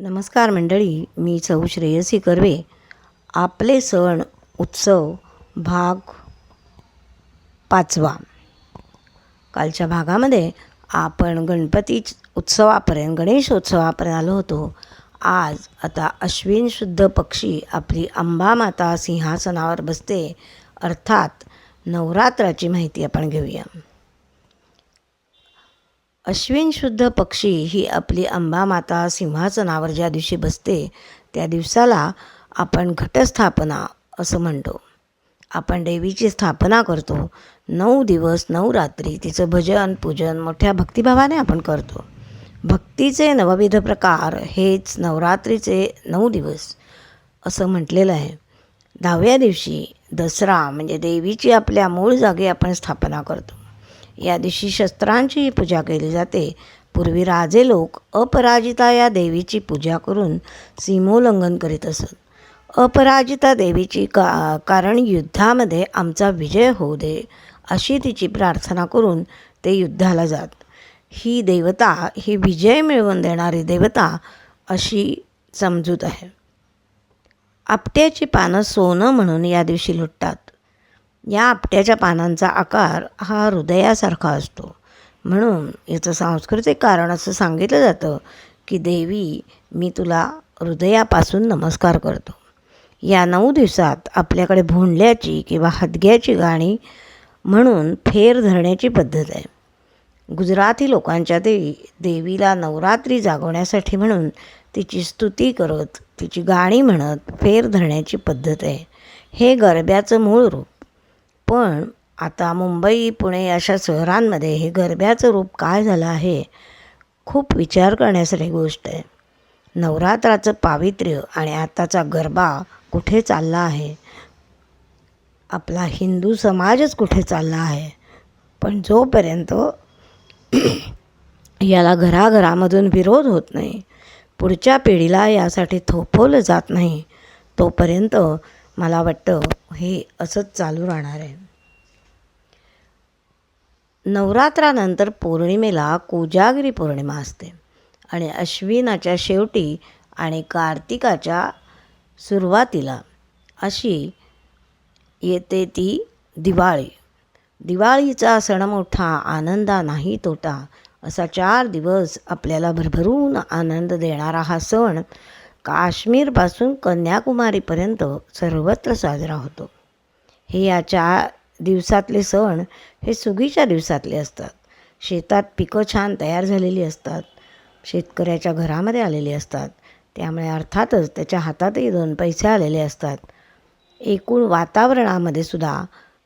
नमस्कार मंडळी मी चौ श्रेयसी कर्वे. आपले सण उत्सव भाग पाचवा. कालच्या भागामध्ये आपण गणपती उत्सवापर्यंत गणेशोत्सवापर्यंत आलो होतो. आज आता अश्विन शुद्ध पक्षी आपली अंबा माता सिंहासनावर बसते. अर्थात नवरात्राची माहिती आपण घेऊया. अश्विन शुद्ध पक्षी ही आपली अंबामाता सिंहासनावर ज्या दिवशी बसते त्या दिवसाला आपण घटस्थापना असं म्हणतो. आपण देवीची स्थापना करतो. नऊ दिवस नऊ रात्री तिचं भजन पूजन मोठ्या भक्तिभावाने आपण करतो. भक्तीचे नवविध प्रकार हेच नवरात्रीचे नऊ दिवस असं म्हटलेलं आहे. दहाव्या दिवशी दसरा म्हणजे देवीची आपल्या मूळ जागी आपण स्थापना करतो. या दिवशी शस्त्रांचीही पूजा केली जाते. पूर्वी राजे लोक अपराजिता या देवीची पूजा करून सीमोल्लंघन करीत असत. अपराजिता देवीची का कारण युद्धामध्ये आमचा विजय होऊ दे अशी तिची प्रार्थना करून ते युद्धाला जात. ही देवता ही विजय मिळवून देणारी देवता अशी समजूत आहे. आपट्याची पानं सोनं म्हणून या दिवशी लुटतात. या आपट्याच्या पानांचा आकार हा हृदयासारखा असतो. म्हणून याचं सांस्कृतिक कारण असं सांगितलं जातं की देवी मी तुला हृदयापासून नमस्कार करतो. या नऊ दिवसात आपल्याकडे भोंडल्याची किंवा हदग्याची गाणी म्हणून फेर धरण्याची पद्धत आहे. गुजराती लोकांच्या देवी देवीला नवरात्री जागवण्यासाठी म्हणून तिची स्तुती करत तिची गाणी म्हणत फेर धरण्याची पद्धत आहे. हे गरब्याचं मूळ रूप पण आता मुंबई पुणे अशा शहरांमध्ये हे गरब्याचं रूप काय झालं आहे? खूप विचार करण्यासारखी गोष्ट आहे. नवरात्राचं पावित्र्य आणि आताचा गरबा कुठे चालला आहे? आपला हिंदू समाजच कुठे चालला आहे? पण जोपर्यंत याला घराघरामधून विरोध होत नाही पुढच्या पिढीला यासाठी थोपवलं जात नाही तोपर्यंत मला वाटतं हे असंच चालू राहणार आहे. नवरात्रानंतर पौर्णिमेला कोजागिरी पौर्णिमा असते आणि अश्विनाच्या शेवटी आणि कार्तिकाच्या सुरुवातीला अशी येते ती दिवाळी. दिवाळीचा सण मोठा आनंदा नाही तोटा असा चार दिवस आपल्याला भरभरून आनंद देणारा हा सण काश्मीरपासून कन्याकुमारीपर्यंत सर्वत्र साजरा होतो. हे या चार दिवसातले सण हे सुगीच्या दिवसातले असतात. शेतात पिकं छान तयार झालेली असतात. शेतकऱ्याच्या घरामध्ये आलेली असतात. त्यामुळे अर्थातच त्याच्या हातातही दोन पैसे आलेले असतात. एकूण वातावरणामध्ये सुद्धा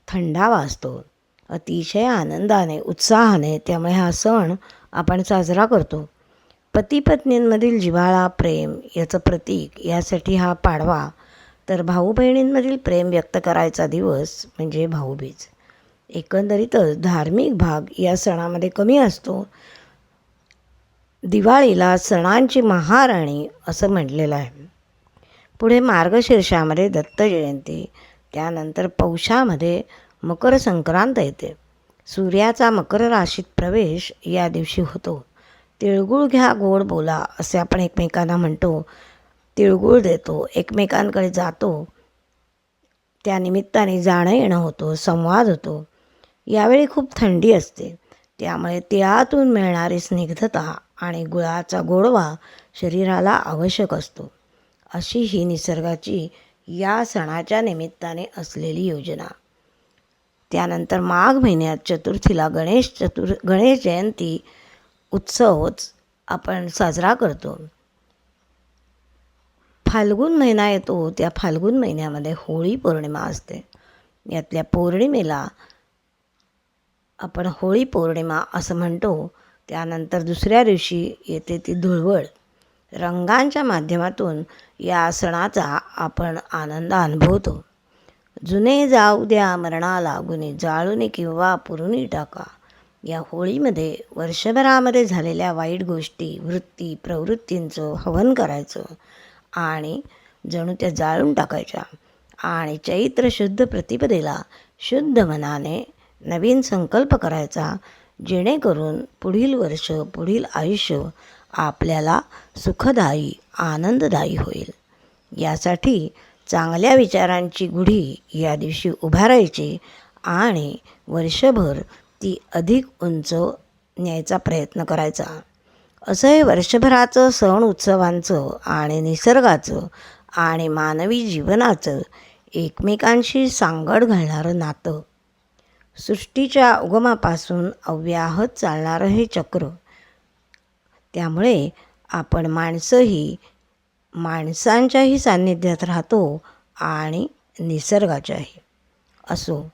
थंडावा असतो. अतिशय आनंदाने उत्साहाने त्यामुळे हा सण आपण साजरा करतो. पती पत्नींमधील जिव्हाळा प्रेम याचं प्रतीक यासाठी हा पाडवा. तर भाऊ बहिणींमधील प्रेम व्यक्त करायचा दिवस म्हणजे भाऊबीज. एकंदरीतच धार्मिक भाग या सणामध्ये कमी असतो. दिवाळीला सणांची महाराणी असं म्हटलेलं आहे. पुढे मार्गशीर्षामध्ये दत्त जयंती त्यानंतर पौषामध्ये मकर संक्रांत येते. सूर्याचा मकर राशीत प्रवेश या दिवशी होतो. तिळगुळ घ्या गोड बोला असे आपण एकमेकांना म्हणतो. तिळगुळ देतो एकमेकांकडे जातो. त्या निमित्ताने जाणं येणं होतो संवाद होतो. यावेळी खूप थंडी असते. त्यामुळे तिळातून मिळणारी स्निग्धता आणि गुळाचा गोडवा शरीराला आवश्यक असतो. अशी ही निसर्गाची या सणाच्या निमित्ताने असलेली योजना. त्यानंतर माघ महिन्यात चतुर्थीला गणेश चतुर गणेश जयंती उत्सवच आपण साजरा करतो. फाल्गुन महिना येतो त्या फाल्गुन महिन्यामध्ये होळी पौर्णिमा असते. यातल्या पौर्णिमेला आपण होळी पौर्णिमा असं म्हणतो. त्यानंतर दुसऱ्या दिवशी येते ती धुळवड. रंगांच्या माध्यमातून या सणाचा आपण आनंद अनुभवतो. जुने जाऊ द्या मरणाला गुन्हे जाळून किंवा पुरुणी टाका. या होळीमध्ये वर्षभरामध्ये झालेल्या वाईट गोष्टी वृत्ती प्रवृत्तींचं हवन करायचं आणि जणू त्या जाळून टाकायच्या आणि चैत्र शुद्ध प्रतिपदेला शुद्ध मनाने नवीन संकल्प करायचा जेणेकरून पुढील वर्ष पुढील आयुष्य आपल्याला सुखदायी आनंददायी होईल. यासाठी चांगल्या विचारांची गुढी या दिवशी उभारायची आणि वर्षभर ती अधिक उंच न्यायचा प्रयत्न करायचा. असं हे वर्षभराचं सण उत्सवांचं आणि निसर्गाचं आणि मानवी जीवनाचं एकमेकांशी सांगड घालणारं नातं. सृष्टीच्या उगमापासून अव्याहत चालणारं हे चक्र. त्यामुळे आपण माणसंही माणसांच्याही सान्निध्यात राहतो आणि निसर्गाच्याही. असो.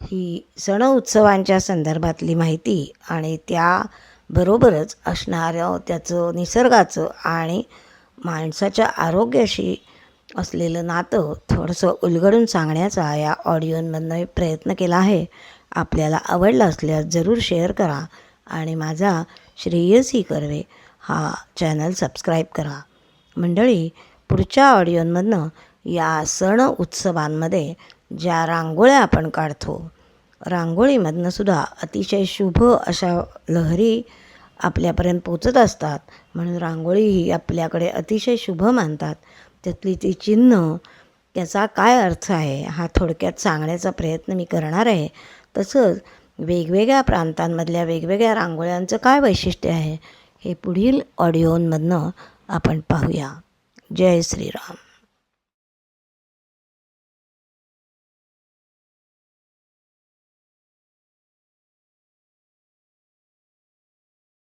ही सण उत्सवांच्या संदर्भातली माहिती आणि त्याबरोबरच असणारं त्याचं निसर्गाचं आणि माणसाच्या आरोग्याशी असलेलं नातं थोडंसं उलगडून सांगण्याचा या ऑडिओमधनं मी प्रयत्न केला आहे. आपल्याला आवडला असल्यास जरूर शेअर करा आणि माझा श्रेयसी कर्वे हा चॅनल सबस्क्राईब करा. मंडळी पुढच्या ऑडिओमधनं या सण उत्सवांमध्ये ज्या रांगोळ्या आपण काढतो रांगोळीमधनं सुद्धा अतिशय शुभ अशा लहरी आपल्यापर्यंत पोचत असतात. म्हणून रांगोळी ही आपल्याकडे अतिशय शुभ मानतात. त्यातली ती चिन्ह त्याचा काय अर्थ आहे हा थोडक्यात सांगण्याचा प्रयत्न मी करणार आहे. तसंच वेगवेगळ्या प्रांतांमधल्या वेगवेगळ्या रांगोळ्यांचं काय वैशिष्ट्य आहे हे पुढील ऑडिओमधनं आपण पाहूया. जय श्रीराम.